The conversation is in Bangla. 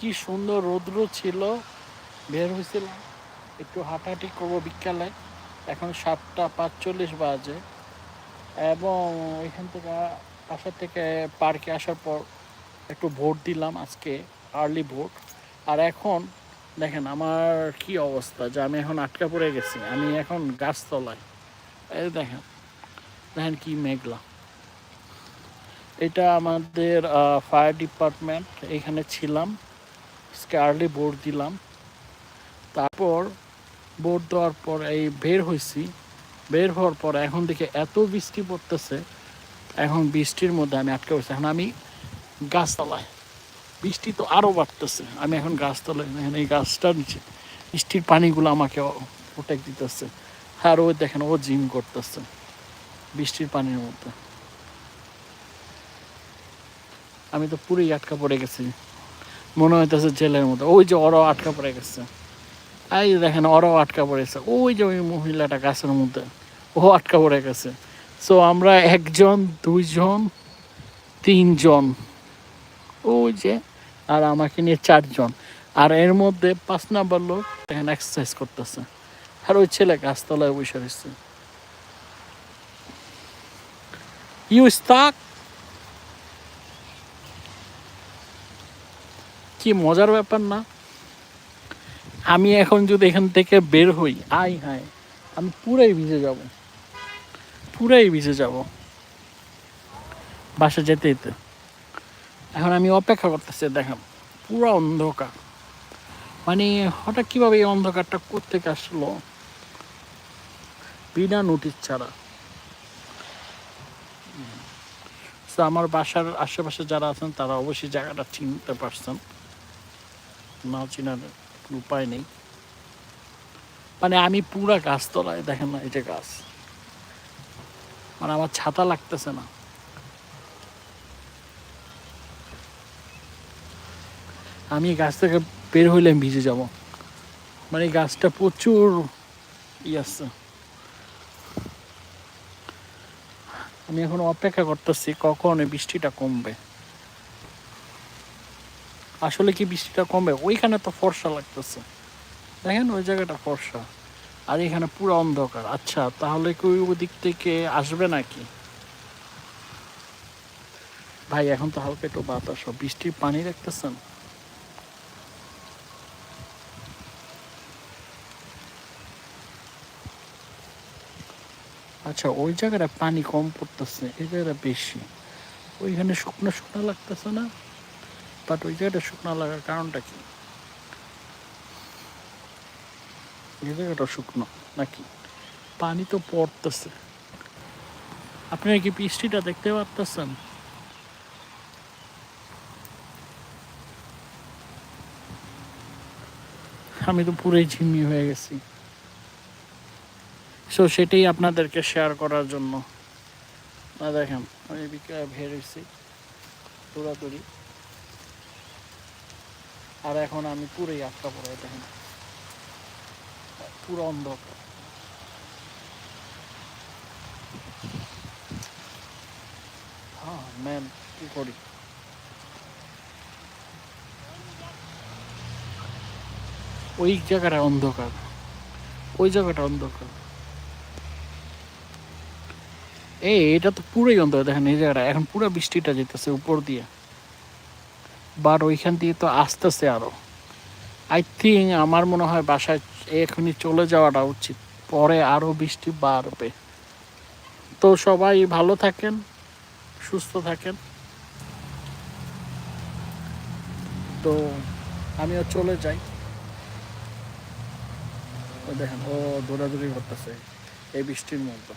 কি সুন্দর রৌদ্র ছিল। বের হয়েছিলাম। একটু হাঁটাহাঁটি করব বিকালে। এখন সাতটা পাঁচচল্লিশ বাজে। এবং এখান থেকে বাসা থেকে পার্কে আসার পর একটু ভোট দিলাম আজকে আর্লি ভোট। আর এখন দেখেন আমার কি অবস্থা যে আমি এখন আটকা পড়ে গেছি। আমি এখন গাছতলায়। এই দেখেন দেখেন কি মেঘলা। এটা আমাদের ফায়ার ডিপার্টমেন্ট এখানে ছিলাম। আর্লি ভোট দিলাম। তারপর ভোট দেওয়ার পর এই বের হয়েছি বের হওয়ার পর এখন দেখে এত বৃষ্টি পড়তেছে, এখন বৃষ্টির মধ্যে আমি আটকে পড়ছি। এখন আমি গাছতলায়, বৃষ্টি তো আরও বাড়তেছে। আমি এখন গাছতলায় দেখেন এই গাছটার নিচে, বৃষ্টির পানিগুলো আমাকে প্রোটেক্ট দিতেছে। আর ও দেখেন, ও জিম করতেছে, বৃষ্টির পানির মধ্যে। আমি তো পুরোই আটকা পড়ে গেছি। মনে হইতেছে জেলের মধ্যে ওই যে ওরাও আটকা পড়ে গেছে। এই দেখেন, ওরাও আটকা পড়েছে। ওই যে ওই মহিলাটা গাছের মধ্যে, ও আটকা পড়ে গেছে। সো আমরা একজন, দুইজন, তিনজন। ওই যে, আর আমাকে নিয়ে চারজন। আর এর মধ্যে পাঁচ নাম্বার লোক এখানে এক্সারসাইজ করতেছে। আর ওই ছেলে গাছতলায় বসে রয়েছে। ইউ স্টাক কি মজার ব্যাপার না? আমি এখন যদি এখান থেকে বের হই আই হাই আমি পুরাই ভিজে যাব। পুরাই ভিজে যাব। বাসা যেতে যেতে। এখন আমি অপেক্ষা করতেছি, দেখেন, পুরো অন্ধকার। মানে হঠাৎ কীভাবে এই অন্ধকারটা কোথেকে আসলো? বিনা নোটিশ ছাড়া। আমার বাসার আশেপাশে যারা আছেন, তারা অবশ্যই জায়গাটা চিনতে পারছেন। না চিনার কোনো উপায় নেই। মানে আমি পুরা গাছতলায়, দেখেন না যে গাছ। মানে আমার ছাতা লাগতেছে না। আমি গাছ থেকে বের হইলে আমি ভিজে যাব। মানে গাছটা প্রচুর ই আছে। আমি এখন অপেক্ষা করতেছি কখন বৃষ্টিটা কমবে। আসলে কি বৃষ্টিটা কমবে? ওইখানে তো ফর্সা লাগতেছে। দেখেন ওই জায়গাটা ফর্সা। আর এখানে পুরো অন্ধকার। আচ্ছা তাহলে কি ওই ওদিক থেকে আসবে নাকি? ভাই, এখন তো হালকা একটু বাতাস। বৃষ্টির পানি দেখতেছেন? আচ্ছা ওই জায়গাটা পানি কম পড়তেছে। এই জায়গাটা বেশি। ওইখানে শুকনো শুকনো লাগতেছে না? বাট ওই জায়গাটা শুকনো লাগার কারণটা কি? এই জায়গাটা শুকনো নাকি? পানি তো পড়তেছে। আপনারা কি বৃষ্টিটা দেখতে পারতেছেন? আমি তো পুরোই ঝিমি হয়ে গেছি। সো সেটাই আপনাদেরকে শেয়ার করার জন্য। না, দেখেন, আমি বের হয়েছি। দৌড়াদৌড়ি আর এখন আমি পুরোই আটকা পড়ে দেখেন। পুরো অন্ধকার। হ্যাঁ ম্যাম, কি করি? ওই জায়গাটা অন্ধকার। ওই জায়গাটা অন্ধকার। এই, এটা তো পুরোই অন্ধকার। দেখেন, এই জায়গাটা, এখন পুরো বৃষ্টিটা যেতেছে উপর দিয়ে। বাট ওইখান দিয়ে তো আসতেছে আরও। আই থিঙ্ক আমার মনে হয় বাসায় এখনই চলে যাওয়াটা উচিত। পরে আরও বৃষ্টি বাড়বে। তো সবাই ভালো থাকেন, সুস্থ থাকেন। তো আমিও চলে যাই। দেখেন, ও দৌড়াদৌড়ি করতেছে এই বৃষ্টির মধ্যে।